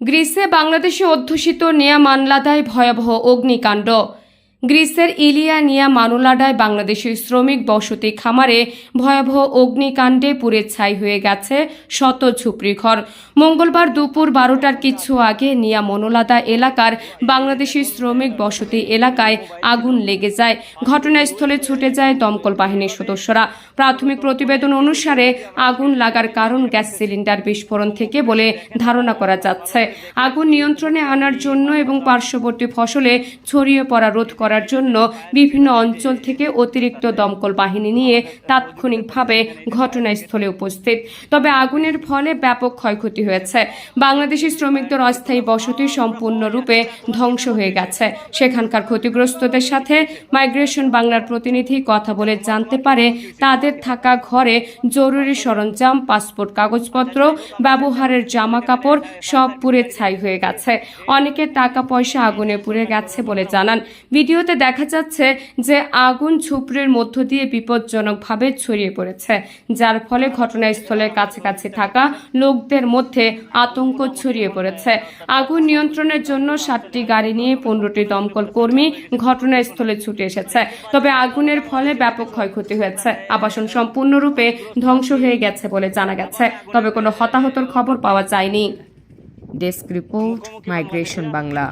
গ্রিসে বাংলাদেশে অধ্যুষিত নেয়া মানলাদায় ভয়াবহ অগ্নিকাণ্ড। গ্রিসের ইলিয়া নিয়া মানুলাডায় বাংলাদেশের শ্রমিক বসতি খামারে ভয়াবহ অগ্নিকাণ্ডে পুড়ে ছাই হয়ে গেছে শত ঝুপড়ি ঘর। মঙ্গলবার দুপুর বারোটার কিছু আগে নিয়া মনোলাদা এলাকার বাংলাদেশি শ্রমিক বসতি এলাকায় আগুন লেগে যায়। ঘটনাস্থলে ছুটে যায় দমকল বাহিনীর সদস্যরা। প্রাথমিক প্রতিবেদন অনুসারে আগুন লাগার কারণ গ্যাস সিলিন্ডার বিস্ফোরণ থেকে বলে ধারণা করা যাচ্ছে। আগুন নিয়ন্ত্রণে আনার জন্য এবং পার্শ্ববর্তী ফসলে ছড়িয়ে পড়া রোধ করার জন্য বিভিন্ন অঞ্চল থেকে অতিরিক্ত দমকল বাহিনী নিয়ে তাৎক্ষণিকভাবে ঘটনাস্থলে উপস্থিত। তবে আগুনের ফলে ব্যাপক ক্ষয়ক্ষতি হয়েছে। বাংলাদেশি শ্রমিকদের অস্থায়ী বসতি সম্পূর্ণরূপে ধ্বংস হয়ে গেছে। সেখানকার ক্ষতিগ্রস্তদের সাথে মাইগ্রেশন বাংলার প্রতিনিধি কথা বলে জানতে পারে, তাদের থাকা ঘরে জরুরি সরঞ্জাম, পাসপোর্ট কাগজপত্র, ব্যবহারের জামা কাপড় সব পুড়ে ছাই হয়ে গেছে। অনেকে টাকা পয়সা আগুনে পুড়ে গেছে বলে জানান। ভিডিওতে দেখা যাচ্ছে যে আগুন ঝুপড়ির মধ্য দিয়ে বিপজ্জনকভাবে ছড়িয়ে পড়েছে, যার ফলে ঘটনাস্থলের কাছাকাছি থাকা লোকদের মধ্যে আতঙ্ক ছড়িয়ে পড়েছে। আগুন নিয়ন্ত্রণের জন্য সাতটি গাড়ি নিয়ে পনেরোটি দমকল কর্মী ঘটনাস্থলে ছুটে এসেছে। তবে আগুনের ফলে ব্যাপক ক্ষয়ক্ষতি হয়েছে। আবাসন সম্পূর্ণরূপে ধ্বংস হয়ে গেছে বলে জানা গেছে। তবে কোনো হতাহতর খবর পাওয়া যায়নি। Desk report migration Bangla.